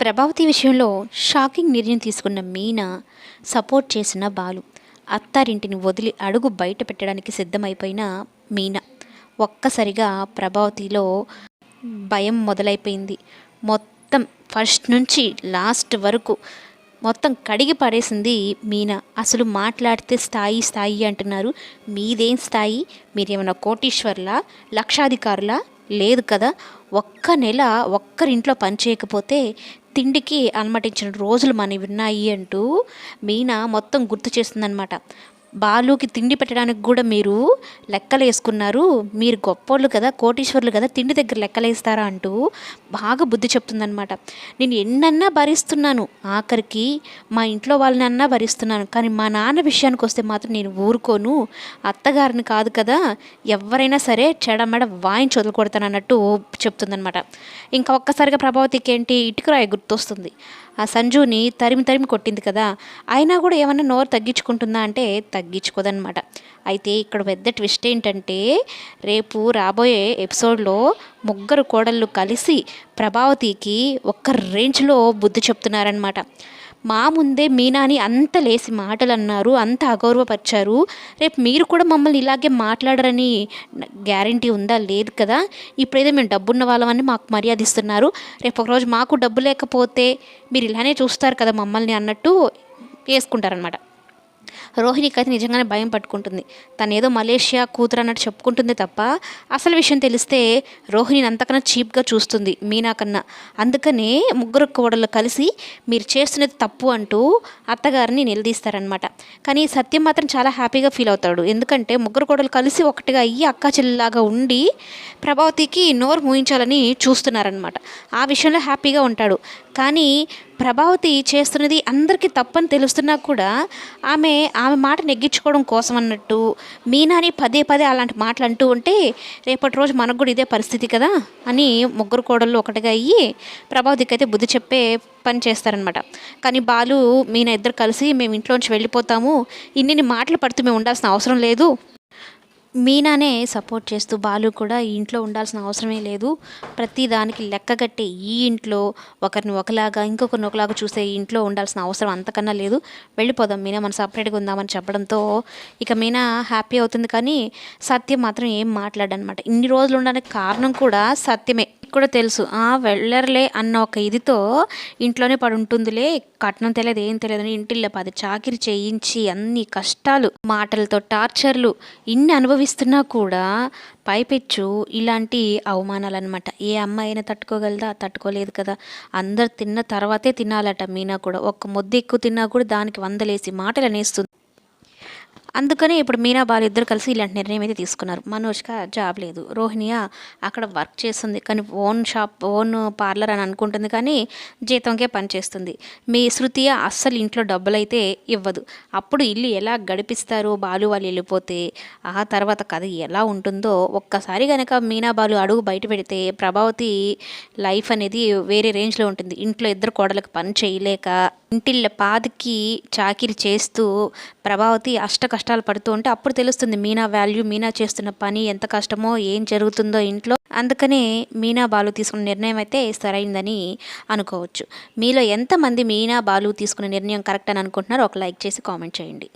ప్రభావతి విషయంలో షాకింగ్ నిర్ణయం తీసుకున్న మీనా సపోర్ట్ చేసిన బాలు. అత్తారింటిని వదిలి అడుగు బయట పెట్టడానికి సిద్ధమైపోయిన మీనా. ఒక్కసారిగా ప్రభావతిలో భయం మొదలైపోయింది. మొత్తం ఫస్ట్ నుంచి లాస్ట్ వరకు మొత్తం కడిగి పడేసింది మీనా. అసలు మాట్లాడితే స్థాయి స్థాయి అంటున్నారు. మీదేం స్థాయి? మీరేమైనా కోటీశ్వర్లా లక్షాధికారులా? లేదు కదా. ఒక్క నెల ఒక్కరింట్లో పని చేయకపోతే తిండికి అలమటించిన రోజులు మనవి ఉన్నాయి అంటూ మీనా మొత్తం గుర్తు చేస్తుందనమాట బాలుకి తిండి పెట్టడానికి కూడా మీరు లెక్కలు వేసుకున్నారు. మీరు గొప్పోళ్ళు కదా కోటీశ్వర్లు కదా తిండి దగ్గర లెక్కలు వేస్తారా అంటూ బాగా బుద్ధి చెప్తుందనమాట నేను ఎన్నన్నా భరిస్తున్నాను ఆఖరికి మా ఇంట్లో వాళ్ళని అన్నా భరిస్తున్నాను కానీ మా నాన్న విషయానికి వస్తే మాత్రం నేను ఊరుకోను. అత్తగారిని కాదు కదా ఎవరైనా సరే చెడమెడ వాయించి వదిలికొడతాను అన్నట్టు చెప్తుందనమాట ఇంకా ఒక్కసారిగా ప్రభావతికి ఏంటి ఇటుకరాయి గుర్తొస్తుంది. ఆ సంజుని తరిమి తరిమి కొట్టింది కదా అయినా కూడా ఏమన్నా నోరు తగ్గించుకుంటుందా అంటే తగ్గించుకోదనమాట అయితే ఇక్కడ పెద్ద ట్విస్ట్ ఏంటంటే రేపు రాబోయే ఎపిసోడ్లో ముగ్గురు కోడళ్ళు కలిసి ప్రభావతికి ఒక్క రేంజ్లో బుద్ధి చెప్తున్నారనమాట మా ముందే మీనాని అంత లేసి మాటలు అన్నారు అంత అగౌరవపరిచారు. రేపు మీరు కూడా మమ్మల్ని ఇలాగే మాట్లాడరని గ్యారంటీ ఉందా? లేదు కదా. ఇప్పుడైతే మేము డబ్బున్న వాళ్ళమని మాకు మర్యాద ఇస్తున్నారు. రేపు ఒకరోజు మాకు డబ్బు లేకపోతే మీరు ఇలానే చూస్తారు కదా మమ్మల్ని అన్నట్టు వేసుకుంటారనమాట రోహిణికి అయితే నిజంగానే భయం పట్టుకుంటుంది. తను ఏదో మలేషియా కూతురు అన్నట్టు చెప్పుకుంటుంది తప్ప అసలు విషయం తెలిస్తే రోహిణిని అంతకన్నా చీప్గా చూస్తుంది మీనా కన్నా. అందుకనే ముగ్గురు కోడళ్ళు కలిసి మీరు చేస్తున్నది తప్పు అంటూ అత్తగారిని నిలదీస్తారనమాట కానీ సత్యం మాత్రం చాలా హ్యాపీగా ఫీల్ అవుతాడు. ఎందుకంటే ముగ్గురు కోడలు కలిసి ఒకటిగా అయ్యి అక్కా చెల్లిలాగా ఉండి ప్రభావతికి నోరు మూయించాలని చూస్తున్నారనమాట ఆ విషయంలో హ్యాపీగా ఉంటాడు. కానీ ప్రభావతి చేస్తున్నది అందరికీ తప్పని తెలుస్తున్నా కూడా ఆమె ఆమె మాట నెగ్గించుకోవడం కోసం అన్నట్టు మీనాని పదే పదే అలాంటి మాటలు అంటూ ఉంటే రేపటి రోజు మనకు కూడా ఇదే పరిస్థితి కదా అని ముగ్గురు కోడళ్ళు ఒకటిగా అయ్యి ప్రభావతికి అయితే బుద్ధి చెప్పే పని చేస్తారనమాట కానీ బాలు మీనా ఇద్దరు కలిసి మేము ఇంట్లోంచి వెళ్ళిపోతాము. ఇన్ని మాటలు పడుతూ మేము ఉండాల్సిన అవసరం లేదు. మీనానే సపోర్ట్ చేస్తూ బాలు కూడా ఈ ఇంట్లో ఉండాల్సిన అవసరమే లేదు. ప్రతి దానికి లెక్క కట్టే ఈ ఇంట్లో ఒకరిని ఒకలాగా ఇంకొకరిని ఒకలాగా చూసే ఈ ఇంట్లో ఉండాల్సిన అవసరం అంతకన్నా లేదు. వెళ్ళిపోదాం మీనా మనం సపరేట్గా ఉందామని చెప్పడంతో ఇక మీనా హ్యాపీ అవుతుంది కానీ సత్యం మాత్రం ఏం మాట్లాడనమాట. ఇన్ని రోజులు ఉండడానికి కారణం కూడా సత్యమే. కూడా తెలుసు. ఆ వెళ్ళర్లే అన్న ఒక ఇదితో ఇంట్లోనే పడి ఉంటుందిలే. కట్నం తెలియదు ఏం తెలియదు అని ఇంటిల్లో పది చాకిరి చేయించి అన్ని కష్టాలు మాటలతో టార్చర్లు ఇన్ని అనుభవిస్తున్నా కూడా పైపెచ్చు ఇలాంటి అవమానాలు అనమాట ఏ అమ్మాయి అయినా తట్టుకోగలదా? తట్టుకోలేదు కదా. అందరు తిన్న తర్వాతే తినాలట మీనా కూడా. ఒక్క ముద్ద ఎక్కువ తిన్నా కూడా దానికి వందలేసి మాటలు అనేస్తుంది అందుకనే ఇప్పుడు మీనా బాలు ఇద్దరు కలిసి ఇలాంటి నిర్ణయం అయితే తీసుకున్నారు. మనోజ్గా జాబ్ లేదు. రోహిణియా అక్కడ వర్క్ చేస్తుంది. కానీ ఓన్ షాప్ ఓన్ పార్లర్ అని అనుకుంటుంది కానీ జీతంకే పనిచేస్తుంది మీ శృతియ అస్సలు ఇంట్లో డబ్బులు అయితే ఇవ్వదు. అప్పుడు ఇల్లు ఎలా గడిపిస్తారో? బాలు వాళ్ళు వెళ్ళిపోతే ఆ తర్వాత కథ ఎలా ఉంటుందో ఒక్కసారి కనుక మీనా బాలు అడుగు బయట పెడితే ప్రభావతి లైఫ్ అనేది వేరే రేంజ్లో ఉంటుంది. ఇంట్లో ఇద్దరు కోడలకు పని చేయలేక ఇంటిళ్ళ పాదికి చాకిరి చేస్తూ ప్రభావతి అష్ట కష్టాలు పడుతూ ఉంటే అప్పుడు తెలుస్తుంది మీనా వాల్యూ మీనా చేస్తున్న పని ఎంత కష్టమో ఏం జరుగుతుందో ఇంట్లో. అందుకనే మీనా బాలు తీసుకున్న నిర్ణయం అయితే సరైందని అనుకోవచ్చు. మీలో ఎంతమంది మీనా బాలు తీసుకున్న నిర్ణయం కరెక్ట్ అని అనుకుంటున్నారో ఒక లైక్ చేసి కామెంట్ చేయండి.